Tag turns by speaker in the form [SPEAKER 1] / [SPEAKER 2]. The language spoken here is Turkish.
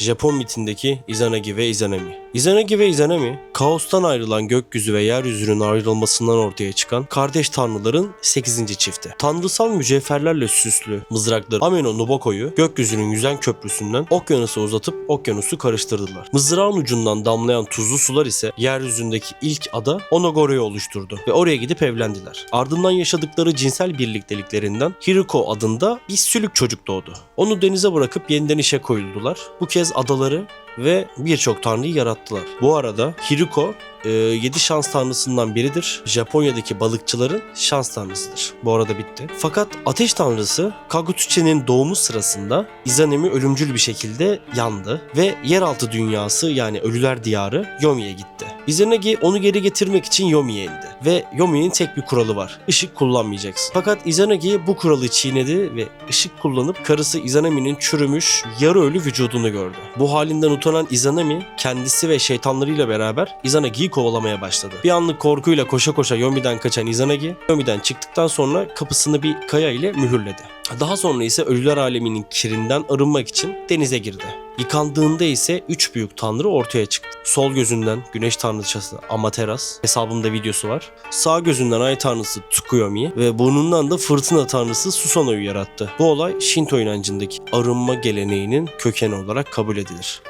[SPEAKER 1] Japon mitindeki Izanagi ve Izanami. Izanagi ve Izanami, kaostan ayrılan gökyüzü ve yeryüzünün ayrılmasından ortaya çıkan kardeş tanrıların 8. çifti. Tanrısal mücevherlerle süslü mızrakları Ameno Nobuko'yu gökyüzünün yüzen köprüsünden okyanusa uzatıp okyanusu karıştırdılar. Mızrağın ucundan damlayan tuzlu sular ise yeryüzündeki ilk ada Onogoro'yu oluşturdu ve oraya gidip evlendiler. Ardından yaşadıkları cinsel birlikteliklerinden Hiriko adında bir sülük çocuk doğdu. Onu denize bırakıp yeniden işe koyuldular. Bu kez adaları ve birçok tanrıyı yarattılar. Bu arada Hiriko 7 şans tanrısından biridir. Japonya'daki balıkçıların şans tanrısıdır. Bu arada bitti. Fakat ateş tanrısı Kagutsuchi'nin doğumu sırasında Izanami ölümcül bir şekilde yandı ve yeraltı dünyası yani ölüler diyarı Yomi'ye gitti. Izanagi onu geri getirmek için Yomi'ye indi ve Yomi'nin tek bir kuralı var. Işık kullanmayacaksın. Fakat Izanagi bu kuralı çiğnedi ve ışık kullanıp karısı Izanami'nin çürümüş, yarı ölü vücudunu gördü. Bu halinden utanan Izanami kendisi ve şeytanlarıyla beraber Izanagi'yi kovalamaya başladı. Bir anlık korkuyla koşa koşa Yomi'den kaçan Izanagi, Yomi'den çıktıktan sonra kapısını bir kaya ile mühürledi. Daha sonra ise ölüler aleminin kirinden arınmak için denize girdi. Yıkandığında ise üç büyük tanrı ortaya çıktı. Sol gözünden güneş tanrıçası Amaterasu, hesabımda videosu var. Sağ gözünden ay tanrısı Tsukuyomi ve burnundan da fırtına tanrısı Susanoo'yu yarattı. Bu olay Shinto inancındaki arınma geleneğinin kökeni olarak kabul edilir.